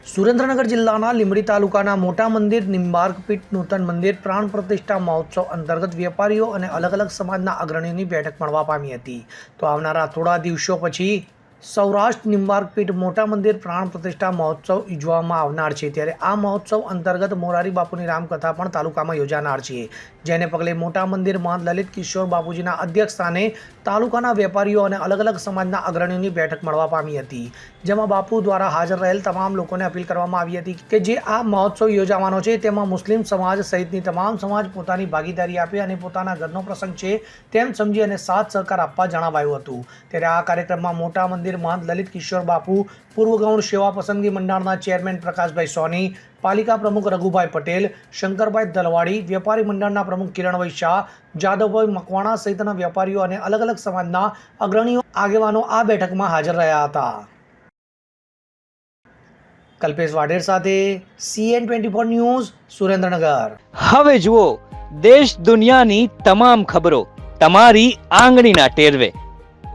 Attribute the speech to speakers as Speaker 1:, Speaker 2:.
Speaker 1: સુરેન્દ્રનગર જિલ્લાના લીંબડી તાલુકાના મોટા મંદિર, નિંબાર્ક પીઠ, નૂતન મંદિર, પ્રાણ પ્રતિષ્ઠા મહોત્સવ અંતર્ગત વેપારીઓ અને અલગ અલગ સમાજના અગ્રણીઓની બેઠક મળવા પામી હતી. તો આવનારા થોડા દિવસો પછી સૌરાષ્ટ્ર નિંબાર્કપીઠ મોટા મંદિર પ્રાણ પ્રતિષ્ઠા મહોત્સવ ઉજવવામાં આવનાર છે. ત્યારે આ મહોત્સવ અંતર્ગત મોરારી બાપુની રામકથા પણ તાલુકામાં યોજાનાર છે. જેને પગલે મોટા મંદિરમાં લલિત કિશોર બાપુજીના અધ્યક્ષ સ્થાને તાલુકાના વેપારીઓ અને અલગ અલગ સમાજના અગ્રણીઓની બેઠક મળવા પામી હતી. જેમાં બાપુ દ્વારા હાજર રહેલ તમામ લોકોને અપીલ કરવામાં આવી હતી કે જે આ મહોત્સવ યોજાવાનો છે તેમાં મુસ્લિમ સમાજ સહિતની તમામ સમાજ પોતાની ભાગીદારી આપે અને પોતાના ઘરનો પ્રસંગ છે તેમ સમજી અને સાથ સહકાર આપવા જણાવાયું હતું. ત્યારે આ કાર્યક્રમમાં મોટા મંદિરમાં લલિત કિશોર બાપુ પૂર્વ ગૌણ સેવા પસંદગી મંડળના ચેરમેન પ્રકાશભાઈ સોની, પાલિકા પ્રમુખ રઘુભાઈ પટેલ, શંકરભાઈ દલવાડી, વેપારી મંડળના પ્રમુખ કિરણભાઈ શાહ, જાદવભાઈ મકવાણા સહિતના વેપારીઓ અને અલગ અલગ સમાજના અગ્રણીઓ આગેવાનો આ બેઠકમાં હાજર રહ્યા હતા. કલ્પેશ વાઢેર સાથે CN twenty four news, Surendranagar.
Speaker 2: હવે જુઓ, દેશ દુનિયાની તમામ ખબરો, તમારી આંગળીના ટેરવે.